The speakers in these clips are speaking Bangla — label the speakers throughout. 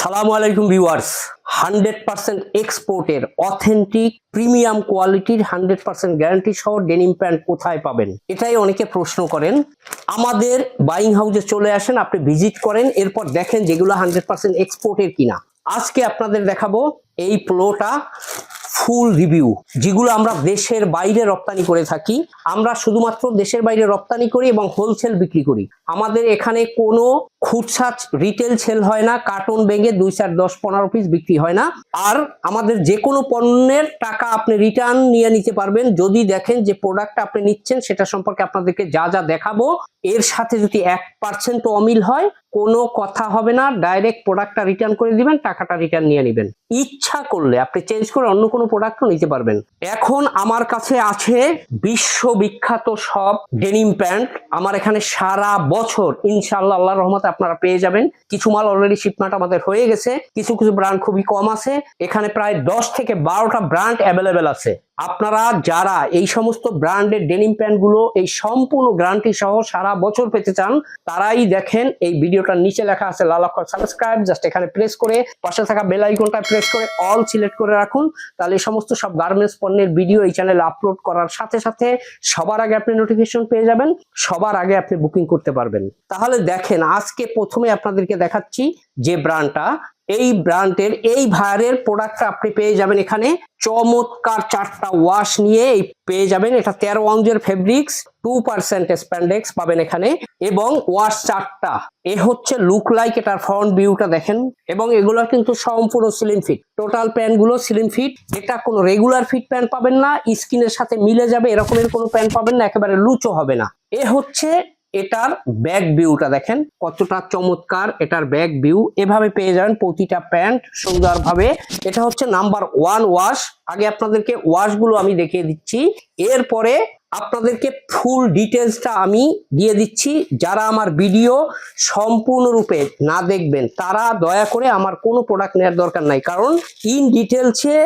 Speaker 1: সালামু আলাইকুম ভিউয়ার্স। হান্ড্রেড পার্সেন্ট এক্সপোর্টের অথেন্টিক প্রিমিয়াম কোয়ালিটির হান্ড্রেড পার্সেন্ট গ্যারান্টি সহ ডেনিম প্যান্ট কোথায় পাবেন? এটাই অনেকে প্রশ্ন করেন। আমাদের বাইং হাউসে চলে আসেন, আপনি ভিজিট করেন, এরপর দেখেন যেগুলো হান্ড্রেড পার্সেন্ট এক্সপোর্টের কিনা। আজকে আপনাদের দেখাবো এই প্লোটা ফুল রিভিউ যেগুলো আমরা দেশের বাইরে রপ্তানি করে থাকি। আমরা শুধুমাত্র দেশের বাইরে রপ্তানি করি এবং হোলসেল বিক্রি করি। আমাদের এখানে কোনো খুচরা রিটেল সেল হয় না কার্টন ব্যাগে দুই চার দশ পনেরো পিস বিক্রি হয় না। আর আমাদের যে কোনো পণ্যের টাকা আপনি রিটার্ন নিয়ে নিতে পারবেন। যদি দেখেন যে প্রোডাক্টটা আপনি নিচ্ছেন, সেটা সম্পর্কে আপনাদেরকে যা যা দেখাবো, এর সাথে যদি এক পার্সেন্ট অমিল হয়, কোনো কথা হবে না। ডাইরেক্ট প্রোডাক্টটা রিটার্ন করে দিবেন, টাকাটা রিটার্ন নিয়ে নেবেন। ইচ্ছা করলে আপনি চেঞ্জ করে অন্য কোনো প্রোডাক্টও নিতে পারবেন। এখন আমার কাছে আছে বিশ্ববিখ্যাত সব ডেনিম প্যান্ট আমার এখানে সারা বছর ইনশাল্লাহ আল্লাহ রহমতে আপনারা পেয়ে যাবেন। কিছু মাল অলরেডি শিপমেন্ট আমাদের হয়ে গেছে। কিছু কিছু ব্র্যান্ড খুবই কম আছে। এখানে প্রায় দশ থেকে বারোটা ব্র্যান্ড অ্যাভেলেবেল আছে। আপনারা যারা এই সমস্ত ব্র্যান্ডের ডেনিম প্যান্টগুলো এই সম্পূর্ণ গ্যারান্টি সহ সারা বছর পেতে চান, তারাই দেখেন এই ভিডিওটার নিচে লেখা আছে, লাল অক্ষর সাবস্ক্রাইব জাস্ট এখানে প্রেস করে, পাশে থাকা বেল আইকনটা প্রেস করে অল সিলেক্ট করে রাখুন। তাহলে এই সমস্ত সব গার্মেন্টস পণ্যের ভিডিও এই চ্যানেলে আপলোড করার সাথে সাথে সবার আগে আপনি নোটিফিকেশন পেয়ে যাবেন, সবার আগে আপনি বুকিং করতে পারবেন। তাহলে দেখেন, আজকে প্রথমে আপনাদেরকে দেখাচ্ছি যে ব্র্যান্ডটা এই ব্র্যান্ডের এই ভায়ারের প্রোডাক্টটা আপনি পেয়ে যাবেন এখানে। চমৎকার চারটা ওয়াশ নিয়ে এই পেয়ে যাবেন। এটা তেরো অঞ্জের ফেব্রিক্স টু পার্সেন্ট স্প্যান্ডেক্স পাবেন এখানে। এবং ওয়াশ চারটা। এ হচ্ছে লুক লাইক এটার ফ্রন্ট ভিউটা দেখেন। এবং এগুলো কিন্তু সম্পূর্ণ সিলিম ফিট টোটাল প্যান্টগুলো সিলিম ফিট এটা কোনো রেগুলার ফিট প্যান্ট পাবেন না। স্কিনের সাথে মিলে যাবে। এরকমের কোনো প্যান্ট পাবেন না। একেবারে লুচো হবে না। এ হচ্ছে এটার ব্যাক ভিউটা দেখেন, কতটা চমৎকার এটার ব্যাক ভিউ এভাবে পেয়ে যাবেন প্রতিটা প্যান্ট সুন্দরভাবে। এটা হচ্ছে নাম্বার ওয়ান ওয়াশ আগে আপনাদেরকে ওয়াশগুলো আমি দেখিয়ে দিচ্ছি। এরপরে আপনাদেরকে ফুল ডিটেলসটা আমি দিয়ে দিচ্ছি। যারা আমার ভিডিও সম্পূর্ণরূপে না দেখবেন, তারা দয়া করে আমার কোনো প্রোডাক্ট নেওয়ার দরকার নাই। কারণ ইন ডিটেলসে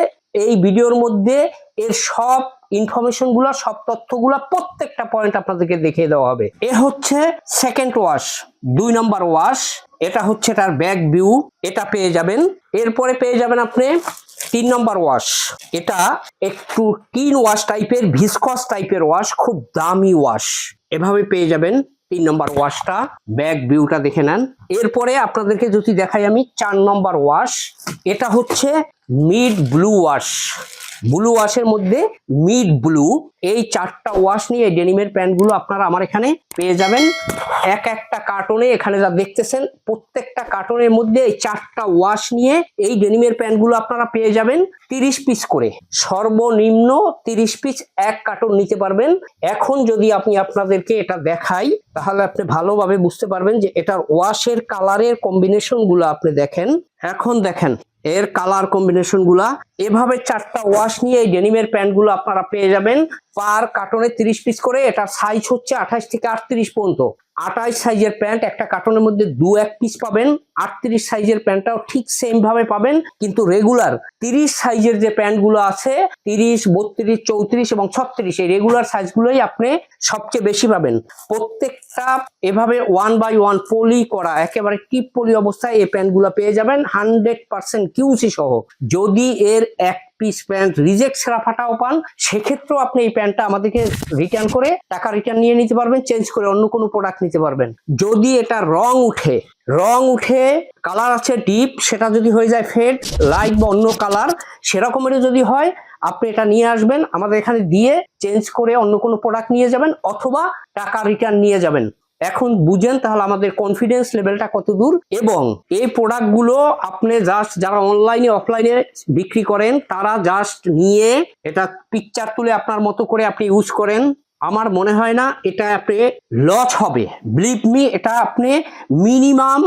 Speaker 1: এই ভিডিওর মধ্যে এর সব ইনফরমেশনগুলো, সব তথ্যগুলো প্রত্যেকটা পয়েন্ট আপনাদেরকে দেখিয়ে দেওয়া হবে। এ হচ্ছে সেকেন্ড ওয়াশ দুই নম্বর ওয়াশ এটা হচ্ছে তার ব্যাক ভিউ এটা পেয়ে যাবেন। এরপরে পেয়ে যাবেন আপনি তিন নম্বর ওয়াশ এটা একটু টিন ওয়াশ টাইপের ভিসকস টাইপের ওয়াশ খুব দামি ওয়াশ এভাবে পেয়ে যাবেন তিন নম্বর ওয়াশটা ব্যাক ভিউটা দেখে নেন। এরপরে আপনাদেরকে যদি দেখাই আমি চার নম্বর ওয়াশ এটা হচ্ছে মিড ব্লু ওয়াশ ব্লু ওয়াশের মধ্যে মিড ব্লু এই চারটা ওয়াশ নিয়ে ডেনিমের প্যান্টগুলো আপনারা আমার এখানে পেয়ে যাবেন। এক একটা কার্টনে এখানে যা দেখতেছেন, প্রত্যেকটা কার্টনের মধ্যে এই চারটা ওয়াশ নিয়ে এই ডেনিমের প্যান্টগুলো আপনারা পেয়ে যাবেন তিরিশ পিস করে। সর্বনিম্ন তিরিশ পিস এক কার্টন নিতে পারবেন। এখন যদি আপনি আপনাদেরকে এটা দেখাই, তাহলে আপনি ভালোভাবে বুঝতে পারবেন যে এটার ওয়াশের কালারের কম্বিনেশনগুলো আপনি দেখেন। এখন দেখেন, এর কালার কম্বিনেশনগুলা, এভাবে চারটা ওয়াশ নিয়ে এই ডেনিমের প্যান্টগুলো আপনারা পেয়ে যাবেন। পার কার্টনে তিরিশ পিস করে এটা সাইজ হচ্ছে আঠাশ থেকে আটত্রিশ পর্যন্ত। আঠাশ সাইজের প্যান্ট, একটা কার্টনের মধ্যে দু এক পিস পাবেন। আটত্রিশ সাইজের প্যান্টটাও ঠিক সেম ভাবে পাবেন, কিন্তু রেগুলার তিরিশ সাইজের যে প্যান্টগুলো আছে, তিরিশ, বত্রিশ, চৌত্রিশ এবং ছত্রিশ, এই রেগুলার সাইজগুলোই আপনি সবচেয়ে বেশি পাবেন। প্রত্যেকটা এভাবে ওয়ান বাই ওয়ান পলি করা, একেবারে টিপ পলি অবস্থায় এই প্যান্টগুলো পেয়ে যাবেন। হান্ড্রেড পার্সেন্ট কিউসি সহ। যদি এর এক পিস প্যান্ট রিজেক্ট ছাড়া ফাটাও পান, সেক্ষেত্রেও আপনি এই প্যান্টটা আমাদেরকে রিটার্ন করে টাকা রিটার্ন নিয়ে নিতে পারবেন চেঞ্জ করে অন্য কোনো প্রোডাক্ট নিতে পারবেন। যদি এটা রং উঠে রং উঠে কালার আছে ডিপ সেটা যদি হয়ে যায় ফেড লাইট বা অন্য কালার সেরকমেরও যদি হয়, আপনি এটা নিয়ে আসবেন, আমাদের এখানে দিয়ে চেঞ্জ করে অন্য কোনো প্রোডাক্ট নিয়ে যাবেন, অথবা টাকা রিটার্ন নিয়ে যাবেন। এখন বুঝেন তাহলে আমাদের কনফিডেন্স লেভেলটা কত দূর? এবং এই প্রোডাক্টগুলো আপনি জাস্ট যারা অনলাইনে অফলাইনে বিক্রি করেন, তারা জাস্ট নিয়ে এটা পিকচার তুলে আপনার মতো করে আপনি ইউজ করেন। আমার মনে হয় না এটা আপনি লস হবে। বিলিভ মি এটা আপনি মিনিমাম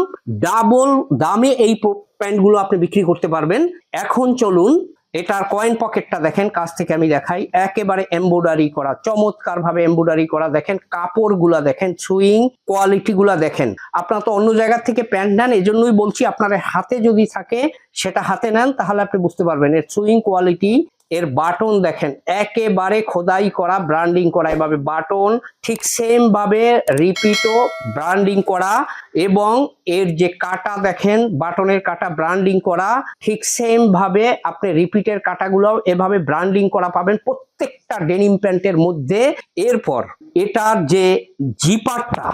Speaker 1: ডাবল দামে এই প্যান্টগুলো আপনি বিক্রি করতে পারবেন। এখন চলুন এটার কয়েন পকেটটা দেখেন, কাছ থেকে আমি দেখাই। একেবারে এমব্রয়ডারি করা চমৎকার ভাবে এমব্রয়ডারি করা দেখেন, কাপড়গুলা দেখেন, সুইং কোয়ালিটি গুলা দেখেন। আপনার তো অন্য জায়গা থেকে প্যান্ট নেন, এজন্যই বলছি আপনার হাতে যদি থাকে, সেটা হাতে নেন, তাহলে আপনি বুঝতে পারবেন, এর সুইং কোয়ালিটি, এর বাটন দেখেন, একেবারে খোদাই করা ব্র্যান্ডিং করা, এভাবে বাটন ঠিক সেম ভাবে রিপিটও ব্র্যান্ডিং করা। এবং এর যে কাটা দেখেন, বাটনের কাটা ব্র্যান্ডিং করা, ঠিক সেম ভাবে আপনি রিপিটের কাটাগুলো এভাবে ব্র্যান্ডিং করা পাবেন প্রত্যেকটা ডেনিম প্যান্টের মধ্যে। এরপর এটার যে জিপারটা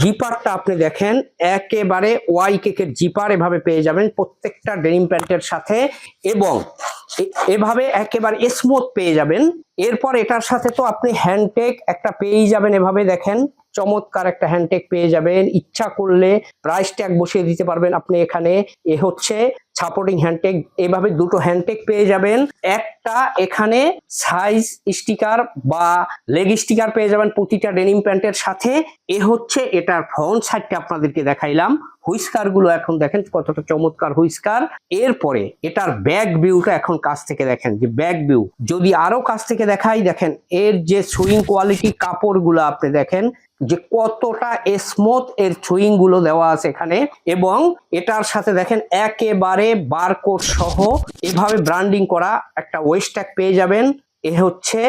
Speaker 1: জিপারটা আপনি দেখেন, একেবারে ওয়াই কেকের জিপার এভাবে পেয়ে যাবেন প্রত্যেকটা ডেনিম প্যান্টের সাথে এবং এভাবে একেবারে স্মুথ পেয়ে যাবেন। এরপর এটার সাথে তো আপনি হ্যান্ডটেক একটা পেয়েই যাবেন এভাবে দেখেন। চমৎকার একটা হ্যান্ডটেক পেয়ে যাবেন। ইচ্ছা করলে প্রাইস ট্যাগ বসিয়ে দিতে পারবেন আপনি এখানে। এ হচ্ছে সাপোর্টিং হ্যান্ডটেক এভাবে দুটো হ্যান্ডটেক পেয়ে যাবেন। একটা এখানে সাইজ স্টিকার বা লেগ স্টিকার পেয়ে যাবেন প্রতিটা ডেনিম প্যান্টের সাথে। এ হচ্ছে এটার ফ্রন্ট সাইডটা আপনাদেরকে দেখাইলাম। হুইস্কারগুলো এখন দেখেন কতটা চমৎকার হুইস্কার। এরপরে এটার ব্যাক ভিউটা এখন কাছ থেকে দেখেন যে ব্যাক ভিউ যদি আরও কাছ থেকে দেখাই দেখেন, এর যে সুইং কোয়ালিটি কাপড়গুলো আপনি দেখেন যে কতটা স্মুথ এর ছুইংগুলো দেওয়া আছে এখানে এবং এটার সাথে দেখেন একেবারে বারকোড সহ এভাবে ব্র্যান্ডিং করা একটা ওয়েস্ট ট্যাগ পেয়ে যাবেন। এ হচ্ছে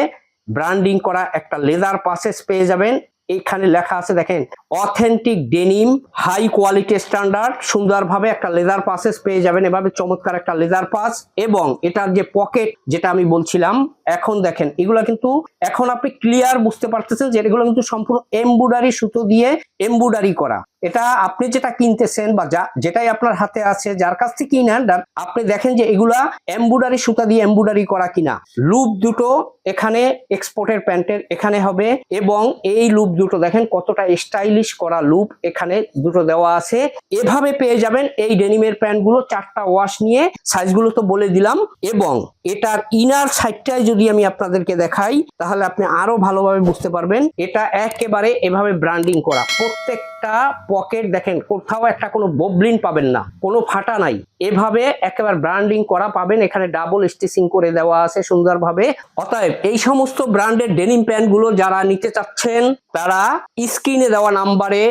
Speaker 1: ব্র্যান্ডিং করা একটা লেদার পাসেস পেয়ে যাবেন। এখানে লেখা আছে, দেখেন authentic denim high quality standard সুন্দরভাবে একটা লেদার পাসেস পেয়ে যাবেন। এভাবে চমৎকার একটা লেদার পাস এবং এটার যে পকেট যেটা আমি বলছিলাম, এখন দেখেন, এগুলো কিন্তু এখন আপনি ক্লিয়ার বুঝতে পারতেছেন যে এগুলো কিন্তু সম্পূর্ণ এমব্রয়ডারি সুতো দিয়ে এমব্রয়ডারি করা। এটা আপনি যেটা কিনতেছেন বা যা, যেটাই আপনার হাতে আছে, যার কাছ থেকে কিনেন আপনি দেখেন যে এগুলা এমব্রয়ডারি সুতা দিয়ে এমব্রয়ডারি করা কিনা। লুপ দুটো এখানে এক্সপোর্টের প্যান্টের এখানে হবে এবং এই লুপ দুটো দেখেন কতটা স্টাইলিশ করা লুপ এখানে দুটো দেওয়া আছে। এভাবে পেয়ে যাবেন এই ডেনিমের প্যান্টগুলো চারটা ওয়াশ নিয়ে সাইজগুলো তো বলে দিলাম এবং এটার ইনার সাইডটাই যদি আমি আপনাদেরকে দেখাই, তাহলে আপনি আরও ভালোভাবে বুঝতে পারবেন। এটা একেবারে এভাবে ব্র্যান্ডিং করা, প্রত্যেকটা পকেট দেখেন, কোথাও একটা কোনো ববলিন পাবেন না, কোনো ফাটা নাই। এভাবে একেবারে ব্র্যান্ডিং করা পাবেন, এখানে ডাবল স্টিচিং করে দেওয়া আছে সুন্দরভাবে। অতএব এই সমস্ত ব্র্যান্ডের ডেনিম প্যান্টগুলো যারা নিতে চাচ্ছেন তারা স্ক্রিনে দেওয়া নাম্বারে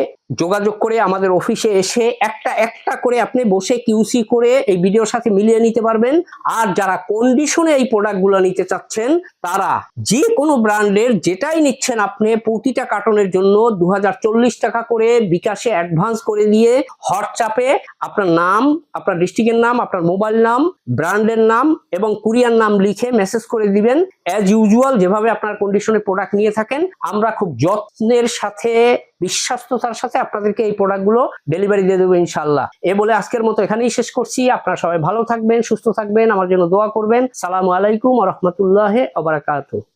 Speaker 1: যোগাযোগ করে আমাদের অফিসে এসে একটা একটা করে আপনি বসে কিউসি করে এই ভিডিওর সাথে মিলিয়ে নিতে পারবেন। আর যারা কন্ডিশনে এই প্রোডাক্টগুলো নিতে চাচ্ছেন, তারা যে কোনো ব্র্যান্ডের যেটাই নিচ্ছেন আপনি, প্রতিটা কার্টনের জন্য দু হাজার চল্লিশ টাকা করে বিকাশে অ্যাডভান্স করে দিয়ে হোয়াটসঅ্যাপে আপনার নাম, আপনার ডিস্ট্রিক্টের নাম, আপনার মোবাইল নাম ব্র্যান্ডের নাম এবং কুরিয়ার নাম লিখে মেসেজ করে দিবেন। অ্যাজ ইউজুয়াল যেভাবে আপনার কন্ডিশনে প্রোডাক্ট নিয়ে থাকেন, আমরা খুব যত্নের সাথে, বিশ্বাস্ততার সাথে আপনাদেরকে এই প্রোডাক্টগুলো ডেলিভারি দিয়ে দেবো ইনশাল্লাহ এ বলে আজকের মতো এখানেই শেষ করছি। আপনারা সবাই ভালো থাকবেন, সুস্থ থাকবেন, আমার জন্য দোয়া করবেন। সালাম আলাইকুম রহমতুল্লাহ আবরাকাত